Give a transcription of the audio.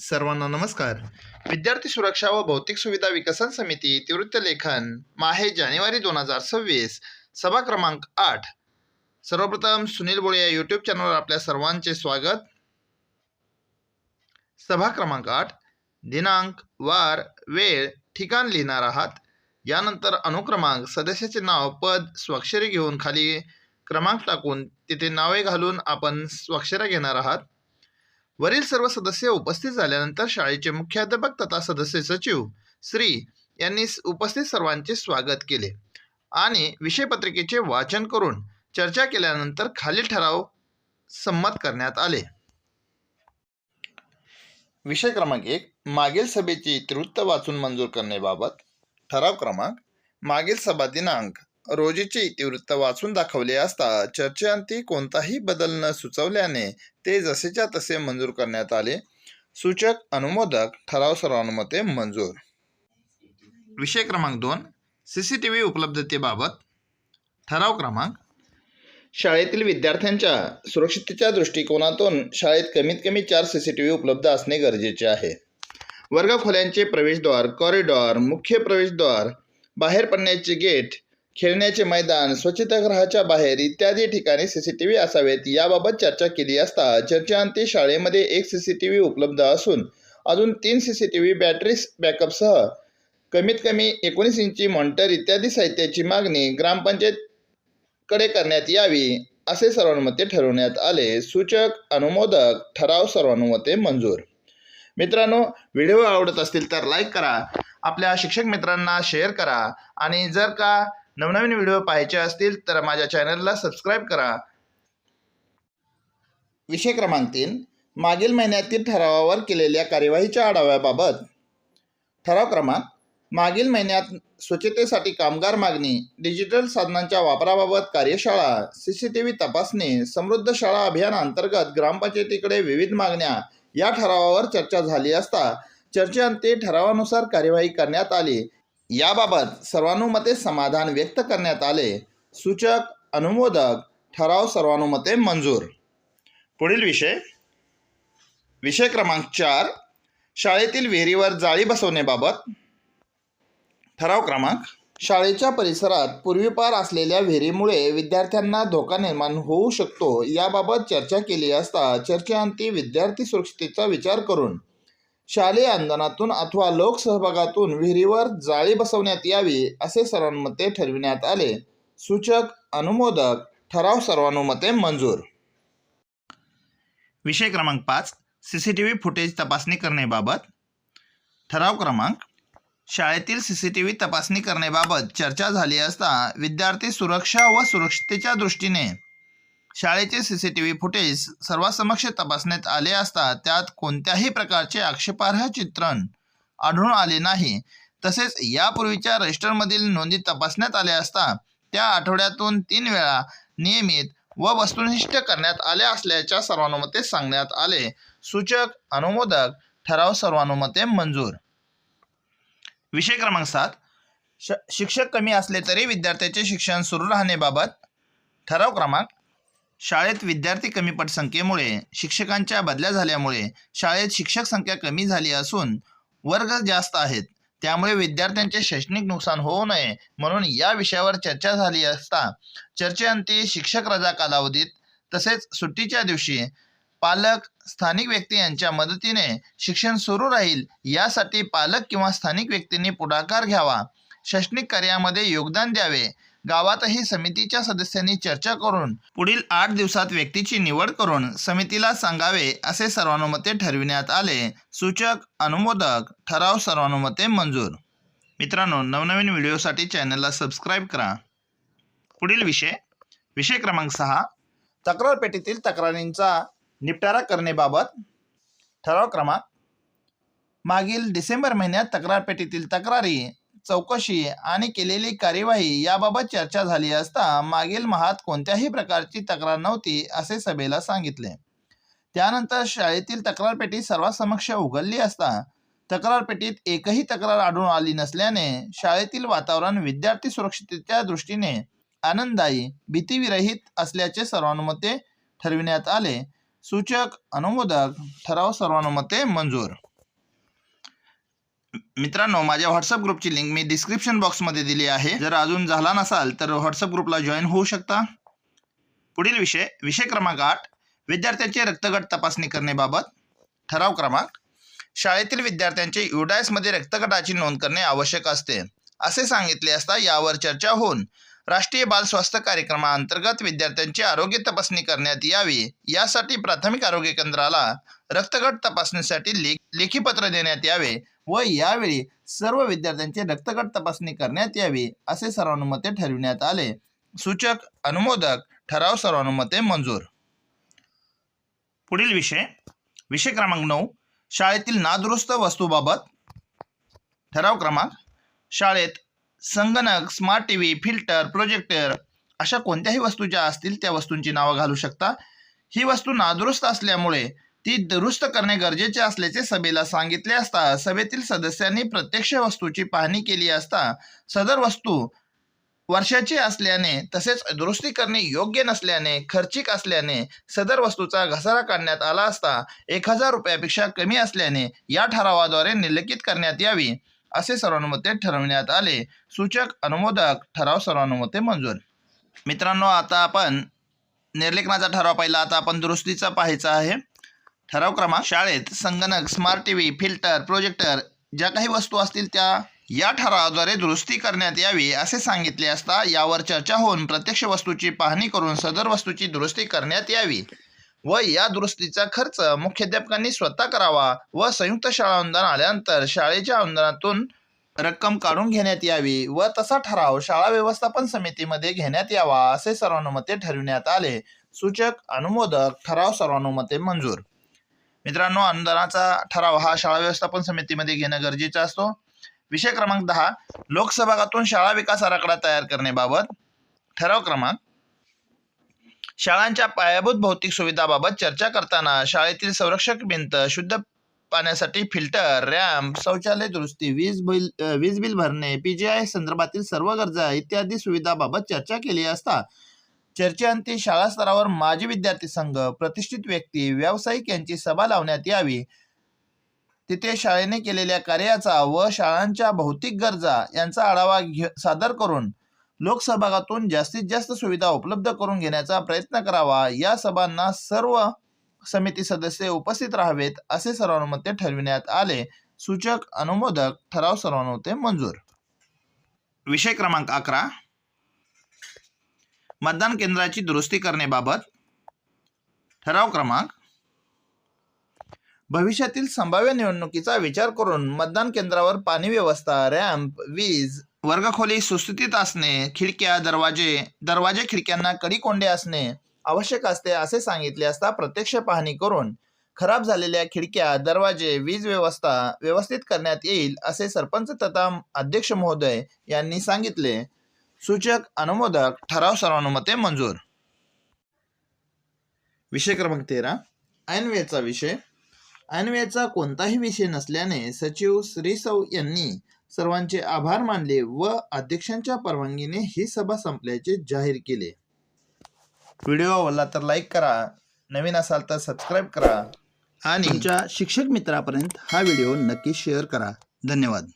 सर्वांना नमस्कार. विद्यार्थी सुरक्षा व भौतिक सुविधा विकसन समिती तिवृत्त लेखन माहे जानेवारी दोन हजार सव्वीस सभा क्रमांक आठ. सर्वप्रथम सुनील बोळे या यूट्यूब चॅनलवर आपल्या सर्वांचे स्वागत. सभा क्रमांक आठ दिनांक वार वेळ ठिकाण लिहिणार आहात. यानंतर अनुक्रमांक सदस्याचे नाव पद स्वाक्षरी घेऊन खाली क्रमांक टाकून तिथे नावे घालून आपण स्वाक्षऱ्या घेणार आहात. वरील सर्व सदस्य उपस्थित झाल्यानंतर शाळेचे मुख्याध्यापक तथा सदस्य सचिव श्री यांनी उपस्थित सर्वांचे स्वागत केले आणि विषयपत्रिकेचे वाचन करून चर्चा केल्यानंतर खालील ठराव संमत करण्यात आले. विषय क्रमांक एक मागील सभेची इतिवृत्त वाचून मंजूर करण्याबाबत ठराव क्रमांक मागील सभा दिनांक रोजीचे इतिवृत्त वाचून दाखवले असता चर्चेअंती कोणताही बदल न सुचवल्याने ते जसेच्या तसे मंजूर करण्यात आले. सूचक अनुमोदक ठराव सर्वानुमते मंजूर. विषय क्रमांक दोन सी सी टी व्ही उपलब्धतेबाबत. ठराव क्रमांक. शाळेतील विद्यार्थ्यांच्या सुरक्षिततेच्या दृष्टिकोनातून शाळेत कमीत कमी चार सी सी टी व्ही उपलब्ध असणे गरजेचे आहे. वर्गखोल्यांचे प्रवेशद्वार कॉरिडॉर मुख्य प्रवेशद्वार बाहेर पडण्याचे गेट खेळण्याचे मैदान स्वच्छतागृहाच्या बाहेर इत्यादी ठिकाणी सीसीटीव्ही असावेत. याबाबत चर्चा केली असता चर्चेअंती शाळेमध्ये एक सीसीटीव्ही उपलब्ध असून अजून तीन सीसीटीव्ही बॅटरी बॅकअपसह कमीत कमी एकोणीस इंची मॉनिटर इत्यादी साहित्याची मागणी ग्रामपंचायतकडे करण्यात यावी असे सर्वानुमते ठरवण्यात आले. सूचक अनुमोदक ठराव सर्वानुमते मंजूर. मित्रांनो व्हिडिओ आवडत असतील तर लाईक करा. आपल्या शिक्षक मित्रांना शेअर करा. आणि जर का नवनवीन व्हिडिओ पाहायचे असतील तर माझ्या चॅनलला सबस्क्राईब करा. विषय क्रमांक तीन. मागील महिन्यातील ठरावावर केलेल्या कार्यवाहीच्या आढाव्याबाबत. ठराव क्रमांक मागील महिन्यात स्वच्छतेसाठी कामगार मागणी डिजिटल साधनांच्या वापराबाबत कार्यशाळा सी सी टी व्ही तपासणी समृद्ध शाळा अभियानांतर्गत ग्रामपंचायतीकडे विविध मागण्या या ठरावावर चर्चा झाली असता चर्चेअंती ठरावानुसार कार्यवाही करण्यात आली. याबाबत सर्वानुमते समाधान व्यक्त करण्यात आले. सूचक अनुमोदक ठराव सर्वानुमते मंजूर. पुढील विषय. विषय क्रमांक चार. शाळेतील विहिरीवर जाळी बसवण्याबाबत. ठराव क्रमांक. शाळेच्या परिसरात पूर्वीपार असलेल्या विहिरीमुळे विद्यार्थ्यांना धोका निर्माण होऊ शकतो याबाबत चर्चा केली असता चर्चेअंती विद्यार्थी सुरक्षितेचा विचार करून शालेय अंदनातून अथवा लोकसहभागातून विहिरीवर जाळी बसवण्यात यावी असे सर्वानुमते ठरविण्यात आले. सूचक अनुमोदक ठराव सर्वानुमते मंजूर. विषय क्रमांक पाच C C T V footage तपासणी करण्याबाबत. ठराव क्रमांक शाळेतील सी सी टी व्ही तपासणी करण्याबाबत चर्चा झाली असता विद्यार्थी सुरक्षा व सुरक्षितेच्या दृष्टीने शाळेचे C C T V footage सर्वांसमक्ष तपासण्यात आले असता त्यात कोणत्याही प्रकारचे आक्षेपार्ह चित्रण आढळून आले नाही. तसेच यापूर्वीच्या रजिस्टरमधील नोंदी तपासण्यात आल्या असता त्या आठवड्यातून तीन वेळा नियमित व वस्तुनिष्ठ करण्यात आल्या असल्याच्या सर्वानुमते सांगण्यात आले. सूचक अनुमोदक ठराव सर्वानुमते मंजूर. विषय क्रमांक सात. श शिक्षक कमी असले तरी विद्यार्थ्याचे शिक्षण सुरू राहण्याबाबत ठराव क्रमांक शाळेत विद्यार्थी कमी पटसंख्येमुळे शिक्षकांच्या बदल्या झाल्यामुळे शाळेत शिक्षक संख्या कमी झाली असून वर्ग जास्त आहेत. त्यामुळे विद्यार्थ्यांचे शैक्षणिक नुकसान होऊ नये म्हणून या विषयावर चर्चा झाली असता चर्चेअंती शिक्षक रजा कालावधीत तसेच सुट्टीच्या दिवशी पालक स्थानिक व्यक्ती यांच्या मदतीने शिक्षण सुरू राहील यासाठी पालक किंवा स्थानिक व्यक्तींनी पुढाकार घ्यावा. शैक्षणिक कार्यामध्ये योगदान द्यावे. गावातही समितीच्या सदस्यांनी चर्चा करून पुढील आठ दिवसात व्यक्तीची निवड करून समितीला सांगावे असे सर्वानुमते ठरविण्यात आले. सूचक अनुमोदक ठराव सर्वानुमते मंजूर. मित्रांनो नवनवीन व्हिडिओसाठी चॅनलला सबस्क्राईब करा. पुढील विषय विषय क्रमांक सहा तक्रार पेटीतील तक्रारींचा निपटारा करण्याबाबत. ठराव क्रमांक मागील डिसेंबर महिन्यात तक्रार पेटीतील तक्रारी चौकशी आणि केलेली कार्यवाही याबाबत चर्चा झाली असता मागील महात कोणत्याही प्रकारची तक्रार नव्हती असे सभेला सांगितले. त्यानंतर शाळेतील तक्रारपेटी सर्वांसमक्ष उघडली असता तक्रारपेटीत एकही तक्रार आढळून आली नसल्याने शाळेतील वातावरण विद्यार्थी सुरक्षिततेच्या दृष्टीने आनंददायी भीतीविरहित असल्याचे सर्वानुमते ठरविण्यात आले. सूचक अनुमोदक ठराव सर्वानुमते मंजूर. मित्रांनो माझ्या व्हॉट्सअप ग्रुपची लिंक मी डिस्क्रिप्शन बॉक्समध्ये दिली आहे. जर अजून झाला नसाल तर व्हॉट्सअप ग्रुपला जॉईन होऊ शकता. पुढील विषय विषय क्रमांक आठ विद्यार्थ्यांचे रक्तगट तपासणी करण्याबाबत. ठराव क्रमांक शाळेतील विद्यार्थ्यांचे युडायसमध्ये रक्तगटाची नोंद करणे आवश्यक असते. असे सांगितले असता यावर चर्चा होऊन राष्ट्रीय बाल स्वास्थ्य कार्यक्रमाअंतर्गत विद्यार्थ्यांची आरोग्य तपासणी करण्यात यावी. यासाठी प्राथमिक आरोग्य केंद्राला रक्तगट तपासणीसाठी लेख लेखीपत्र देण्यात यावे व यावेळी सर्व विद्यार्थ्यांचे रक्तगट तपासणी करण्यात यावी असे सर्वानुमते ठरविण्यात आले. सूचक अनुमोदक ठराव सर्वानुमते मंजूर. पुढील विषय विषय क्रमांक नऊ शाळेतील नादुरुस्त वस्तूबाबत. ठराव क्रमांक शाळेत संगणक smart T V filter projector अशा कोणत्याही वस्तू ज्या असतील त्या वस्तूंची नावं घालू शकता. ही वस्तू नादुरुस्त असल्यामुळे ती दुरुस्त करणे गरजेचे असल्याचे सभेला सांगितले असता सभेतील सदस्यांनी प्रत्यक्ष वस्तूची पाहणी केली असता सदर वस्तू वर्षाची असल्याने तसेच दुरुस्ती करणे योग्य नसल्याने खर्चिक असल्याने सदर वस्तूचा घसारा काढण्यात आला असता एक हजार रुपयापेक्षा कमी असल्याने या ठरावाद्वारे निलंकित करण्यात यावी असे सर्वानुमते ठरवण्यात आले. सूचक अनुमोदक ठराव सर्वानुमते मंजूर. मित्रांनो आता आपण निर्लेखनाचा ठराव पाहिला. आता आपण दुरुस्तीचा पाहायचा आहे. ठराव क्रमांक शाळेत संगणक smart T V filter projector ज्या काही वस्तू असतील त्या या ठरावाद्वारे दुरुस्ती करण्यात यावी असे सांगितले असता यावर चर्चा होऊन प्रत्यक्ष वस्तूची पाहणी करून सदर वस्तूची दुरुस्ती करण्यात यावी व या दुरुस्तीचा खर्च मुख्याध्यापकांनी स्वतः करावा व संयुक्त शाळा अनुदान आल्यानंतर शाळेच्या अनुदानातून रक्कम काढून घेण्यात यावी व तसा ठराव शाळा व्यवस्थापन समितीमध्ये घेण्यात यावा असे सर्वानुमते ठरविण्यात आले. सूचक अनुमोदक ठराव सर्वानुमते मंजूर. मित्रांनो अनुदानाचा ठराव हा शाळा व्यवस्थापन समितीमध्ये घेणं गरजेचं असतो. विषय क्रमांक दहा लोकसभागातून शाळा विकास आराखडा तयार करण्याबाबत. ठराव क्रमांक शाळांच्या पायाभूत भौतिक सुविधाबाबत चर्चा करताना शाळेतील संरक्षक भिंत शुद्ध पाण्यासाठी फिल्टर रॅम्प शौचालय दुरुस्ती वीज बिल वीज बिल भरणे पी जी आय संदर्भातील सर्व गरजा इत्यादी सुविधाबाबत चर्चा केली असता चर्चेअंती शाळा स्तरावर माजी विद्यार्थी संघ प्रतिष्ठित व्यक्ती व्यावसायिक यांची सभा लावण्यात यावी. तिथे शाळेने केलेल्या कार्याचा व शाळांच्या भौतिक गरजा यांचा आढावा घे सादर करून लोकसहभागातून जास्तीत जास्त सुविधा उपलब्ध करून घेण्याचा प्रयत्न करावा. या सभांना सर्व समिती सदस्य उपस्थित राहावेत असे सर्वानुमते ठरविण्यात आले. सूचक अनुमोदक ठराव सर्वानुमते मंजूर. विषय क्रमांक अकरा. मतदान केंद्राची दुरुस्ती करण्याबाबत ठराव क्रमांक. भविष्यातील संभाव्य निवडणुकीचा विचार करून मतदान केंद्रावर पाणी व्यवस्था रॅम्प वीज वर्गखोली सुस्थितीत असणे खिडक्या दरवाजे दरवाजे खिडक्यांना कडी कोंडे असणे आवश्यक असते असे सांगितले असता प्रत्यक्ष पाहणी करून खराब झालेल्या खिडक्या दरवाजे वीज व्यवस्था व्यवस्थित करण्यात येईल असे सरपंच तथा अध्यक्ष महोदय यांनी सांगितले. सूचक अनुमोदक ठराव सर्वानुमते मंजूर. विषय क्रमांक तेरा. ऐनवेळचा विषय. ऐनवेळचा कोणताही विषय नसल्याने सचिव श्रीसौ यांनी सर्वांचे आभार मानले व अध्यक्षांच्या परवानगीने ही सभा संपल्याचे जाहीर केले. व्हिडिओ आवडला तर लाईक करा नवीन असाल तर सबस्क्राईब करा आणि तुमच्या शिक्षक मित्रापर्यंत हा व्हिडिओ नक्की शेअर करा. धन्यवाद.